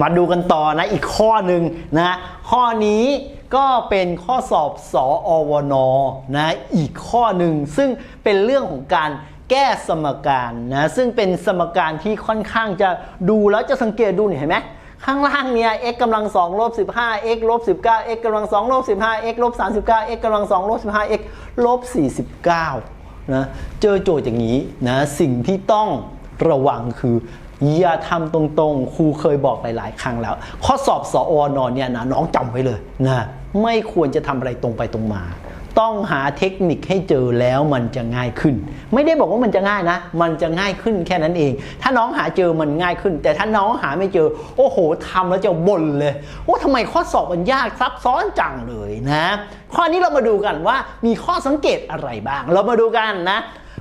มาดูกันต่อนะอีกข้อหนึ่งนะข้อนี้ก็เป็นข้อสอบสออวนนะอีกข้อหนึ่งซึ่งเป็นเรื่องของการแก้สมการนะซึ่งเป็นสมการที่ค่อนข้างจะดูแล้วจะสังเกตดูเห็นไหมข้างล่างเนี่ย x กำลัง2ลบ15 x ลบ19 x กำลัง2ลบ15 x ลบ39 x กำลัง2ลบ15 x ลบ49นะเจอโจทย์อย่างนี้นะสิ่งที่ต้องระวังคือ อย่าทำตรงๆ ครูเคยบอกหลาย ๆ ครั้งแล้ว ข้อสอบสออนอนเนี่ยนะน้องจำไว้เลยนะไม่ควรจะทำอะไรตรงไปตรงมา ต้องหาเทคนิคให้เจอแล้วมันจะง่ายขึ้น ไม่ได้บอกว่ามันจะง่ายนะ มันจะง่ายขึ้นแค่นั้นเอง ถ้าน้องหาเจอมันง่ายขึ้น แต่ถ้าน้องหาไม่เจอ โอ้โหทำแล้วจะบ่นเลยโอ้ทำไมข้อสอบมันยากซับซ้อนจังเลยนะ ข้อนี้เรามาดูกันว่ามีข้อสังเกตอะไรบ้าง เรามาดูกันนะ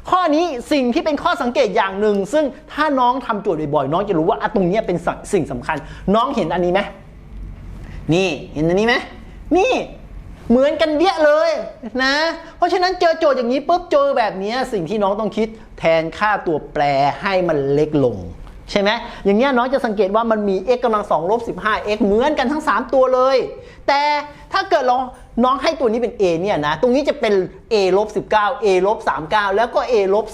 ข้อนี้สิ่งที่เป็นข้อสังเกตอย่างหนึ่ง ซึ่งถ้าน้องทำโจทย์บ่อยๆน้องจะรู้ว่าอตรงนี้เป็นส,สิ่งสำคัญ น้องเห็นอันนี้ไหมนี่เห็นอันนี้ไหมนี่เหมือนกันเดี้ยเลยนะ เพราะฉะนั้นเจอโจทย์อย่างนี้ปุ๊บเจอแบบนี้สิ่งที่น้องต้องคิดแทนค่าตัวแปรให้มันเล็กลง ใช่ไหมอย่างเงี้ยน้องจะสังเกตว่ามันมี x กำลัง2ลบ15 x เหมือนกันทั้ง 3 ตัวเลย แต่ถ้าเกิดลอง น้องให้ตัวนี้เป็น a เนี่ยนะ ตรงนี้จะเป็น a ลบ19 a ลบ39 แล้วก็ a ลบ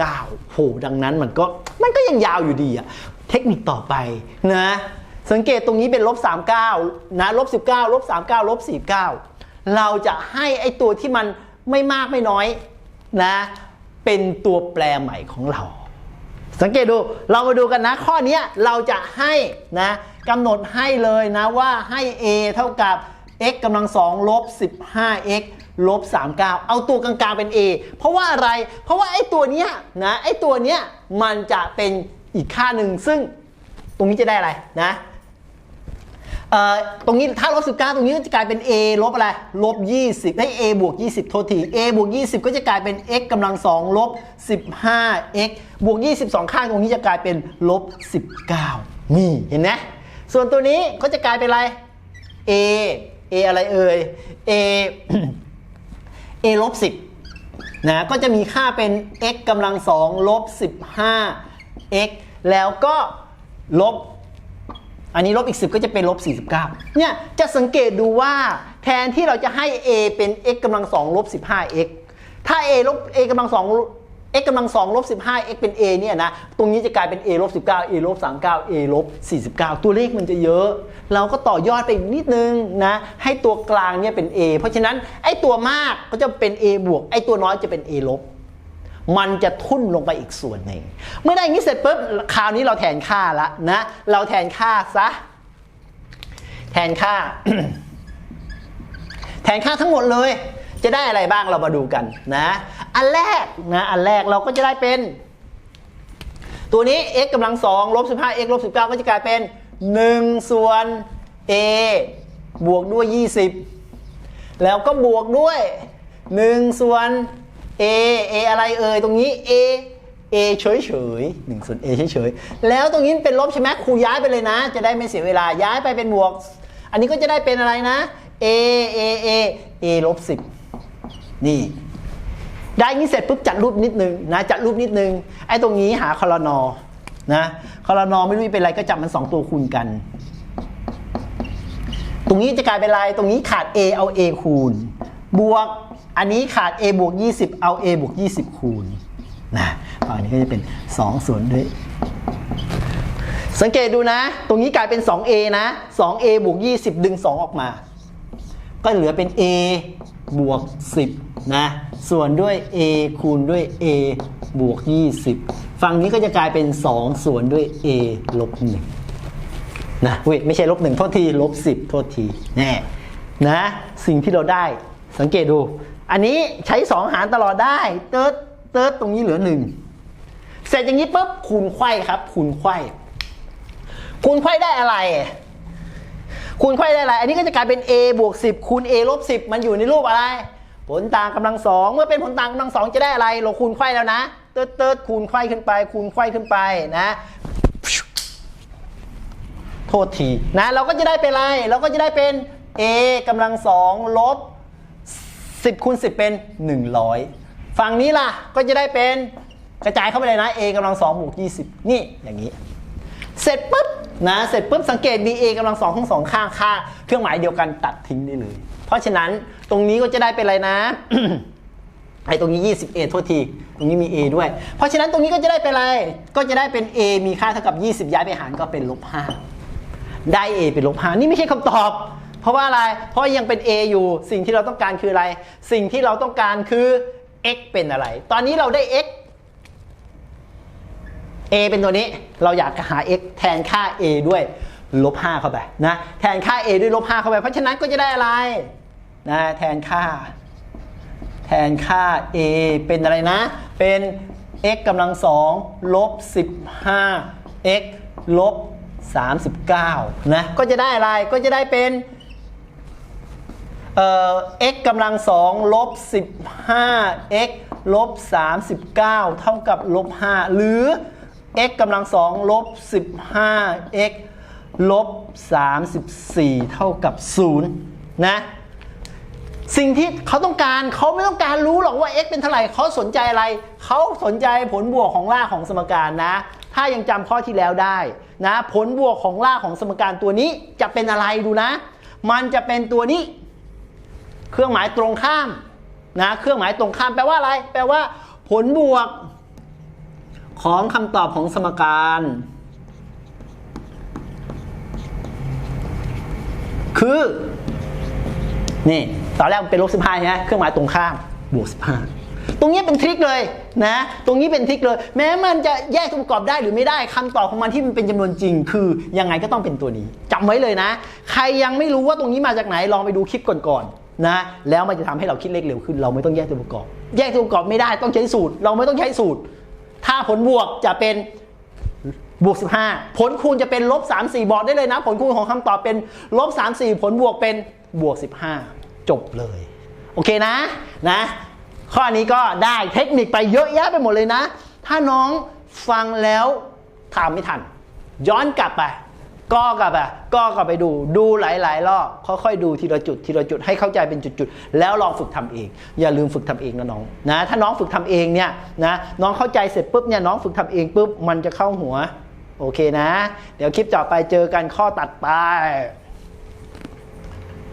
49โหดังนั้นมันก็มันก็ยังยาวอยู่ดีอะเทคนิคต่อไปนะ สังเกตตรงนี้เป็นลบ39นะลบ19ลบ39ลบ49 เราจะให้ไอตัวที่มันไม่มากไม่น้อยนะ เป็นตัวแปรใหม่ของเรา สังเกตดูเรามาดูกันนะ ข้อนี้เราจะให้นะกำหนดให้เลยนะว่าให้ a เท่ากับ x กำลัง2ลบ 15x ลบ 39 เอาตัวกลางๆเป็น a เพราะว่าอะไร เพราะว่าไอ้ตัวเนี้ยนะ ไอ้ตัวเนี้ยมันจะเป็นอีกค่าหนึ่ง ซึ่งตรงนี้จะได้อะไรนะเอ่อตรงนี้ถ้าลบ19 ตรงนี้ก็จะกลายเป็น a ลบอะไร ลบ 20 ให้ a บวก 20 โทษที a บวก 20 ก็จะกลายเป็น x กำลัง 2 ลบ 15x บวก 22 ข้างตรงนี้จะกลายเป็นลบ 19 นี่ เห็นไหมส่วนตัวนี้ก็จะกลายเป็นอะไร a a อะไรเอ่ย a a ลบ10นะก็จะมีค่าเป็น x กำลัง2ลบ 15x แล้วก็ลบ อันนี้ลบอีก 10 ก็จะเป็นลบ 49 เนี่ยจะสังเกตดูว่าแทนที่เราจะให้ a เป็น x กำลัง2ลบ 15x ถ้า a ลบ a กำลัง2 x กำลัง2ลบ 15x เป็น a เนี่ยนะ ตรงนี้จะกลายเป็น a ลบ19 a ลบ39 a ลบ49 ตัวเลขมันจะเยอะ เราก็ต่อยอดไปอีกนิดนึงนะ ให้ตัวกลางเนี่ยเป็น a เพราะฉะนั้นไอ้ตัวมากก็จะเป็น a บวก ไอ้ตัวน้อยจะเป็น a ลบ มันจะทุ่นลงไปอีกส่วนหนึ่ง เมื่อได้อย่างนี้เสร็จปุ๊บ คราวนี้เราแทนค่าละนะ เราแทนค่าซะ แทนค่า แทนค่าทั้งหมดเลย จะได้อะไรบ้างเรามาดูกันนะ อันแรกนะอันแรกเราก็จะได้เป็น ตัวนี้ x กำลัง2ลบ15 x ลบ19ก็จะกลายเป็น1ส่วน a บวกด้วย20แล้วก็บวกด้วย1ส่วน a a อะไรเอ่ยตรงนี้ a a เฉยเฉยหนึ่งส่วน a เฉยเฉยแล้วตรงนี้เป็นลบใช่ไหมครูย้ายไปเลยนะ จะได้ไม่เสียเวลาย้ายไปเป็นบวก อันนี้ก็จะได้เป็นอะไรนะ a a a a ลบ10 นี่ ได้งี้เสร็จปุ๊บจัดรูปนิดนึงนะจัดรูปนิดนึงไอ้ตรงนี้หาคอรนอนะคอรนอไม่รู้เป็นไรก็จับมัน 2 ตัวคูณกัน ตรงนี้จะกลายเป็นไรตรงนี้ขาด a เอา a คูณ บวกอันนี้ขาด a บวก 20 เอา a บวก 20 คูณนะอันนี้ก็จะเป็น 2 ส่วนด้วย สังเกตดูนะ ตรงนี้กลายเป็น 2a นะ 2a บวก 20 ดึง 2 ออกมา ก็เหลือเป็น a บวก 10 นะ ส่วนด้วย a คูณด้วย a บวก 20 ฝั่งนี้ก็จะกลายเป็น 2 ส่วนด้วย a ลบ1นะเว้ยไม่ใช่ลบ1โทษทีลบ 10 โทษทีแน่นะ สิ่งที่เราได้สังเกตดู อันนี้ใช้ 2 หารตลอดได้เติร์ดเติร์ดตรงนี้เหลือ 1 เสร็จอย่างนี้ปุ๊บคูณไขว้ครับ คูณไขว้คูณไขว้ได้อะไร คูณไขว้ได้อะไร อันนี้ก็จะกลายเป็น a บวก10 คูณ a ลบ10 มันอยู่ในรูปอะไร ผลต่างกำลังสองเมื่อเป็นผลต่างกำลังสองจะได้อะไร เราคูณไขว้แล้วนะ เติร์ดเติร์ดคูณไขว้ขึ้นไป คูณไขว้ขึ้นไปนะ โทษทีนะ เราก็จะได้เป็นอะไร เราก็จะได้เป็น a กำลังสองลบ10คูณ10 เป็น 100 ฝั่งนี้ล่ะก็จะได้เป็นกระจายเข้าไปเลยนะ a กำลังสองบวก20 นี่อย่างนี้ เสร็จปุ๊บ นะเสร็จปุ๊บสังเกต BA กำลังสองทั้งสองข้างค่าเครื่องหมายเดียวกันตัดทิ้งได้เลย เพราะฉะนั้นตรงนี้ก็จะได้เป็นอะไรนะไอ้ตรงนี้ 21 โทษที ตรงนี้มี a ด้วย เพราะฉะนั้นตรงนี้ก็จะได้เป็นอะไร ก็จะได้เป็น a มีค่าเท่ากับ 20 ย้ายไปหารก็เป็นลบ 5 ได้ a เป็นลบ 5 นี่ไม่ใช่คำตอบ เพราะว่าอะไร เพราะยังเป็น a อยู่ สิ่งที่เราต้องการคืออะไร สิ่งที่เราต้องการคือ x เป็นอะไร ตอนนี้เราได้ x a เป็นตัวนี้เราอยากหา x แทนค่า a ด้วยลบ5เข้าไปนะแทนค่า a ด้วยลบ5เข้าไป เพราะฉะนั้นก็จะได้อะไรนะแทนค่า แทนค่า a เป็นอะไรนะ เป็น x กำลังสองลบ15 x ลบ39นะก็จะได้อะไรก็จะได้เป็นเอ่อ x กำลังสองลบ15 x ลบ39 เท่ากับลบ5หรือ x กำลังสองลบ 15 x ลบ 34 เท่ากับ 0 นะ สิ่งที่เขาต้องการเขาไม่ต้องการรู้หรอกว่า x เป็นเท่าไหร่เขาสนใจอะไร เขาสนใจผลบวกของรากของสมการนะ ถ้ายังจำข้อที่แล้วได้นะ ผลบวกของรากของสมการตัวนี้จะเป็นอะไรดูนะ มันจะเป็นตัวนี้ เครื่องหมายตรงข้ามนะ เครื่องหมายตรงข้ามแปลว่าอะไร แปลว่า ผลบวก ของคำตอบของสมการ คือ นี่ ตอนแรกมันเป็นลบสิบห้าใช่ไหมเครื่องหมายตรงข้ามบวกสิบห้าตรงนี้เป็นทริคเลยนะ ตรงนี้เป็นทริคเลย แม้มันจะแยกตัวประกอบได้หรือไม่ได้คำตอบของมันที่มันเป็นจำนวนจริง คือยังไงก็ต้องเป็นตัวนี้จำไว้เลยนะ ใครยังไม่รู้ว่าตรงนี้มาจากไหนลองไปดูคลิปก่อนๆนะแล้วมันจะทำให้เราคิดเลขเร็วขึ้น เราไม่ต้องแยกตัวประกอบ แยกตัวประกอบไม่ได้ต้องใช้สูตร เราไม่ต้องใช้สูตร ถ้าผลบวกจะเป็นบวก 15 ผลคูณจะเป็นลบ 34 บอกได้เลยนะ ผลคูณของคำตอบเป็นลบ 34 ผลบวกเป็นบวก 15 จบเลย โอเคนะนะ ข้อนี้ก็ได้เทคนิคไปเยอะแยะไปหมดเลยนะ ถ้าน้องฟังแล้วทำไม่ทัน ย้อนกลับไป ก็กลับไปก็กลับไปดูดูหลายๆรอบค่อยๆดูทีละจุดทีละจุดให้เข้าใจเป็นจุดๆแล้วลองฝึกทำเอง อย่าลืมฝึกทำเองนะน้องนะถ้าน้องฝึกทำเองเนี่ยนะน้องเข้าใจเสร็จปุ๊บเนี่ยน้องฝึกทำเองปุ๊บมันจะเข้าหัวโอเคนะ เดี๋ยวคลิปต่อไปเจอกันข้อตัดไป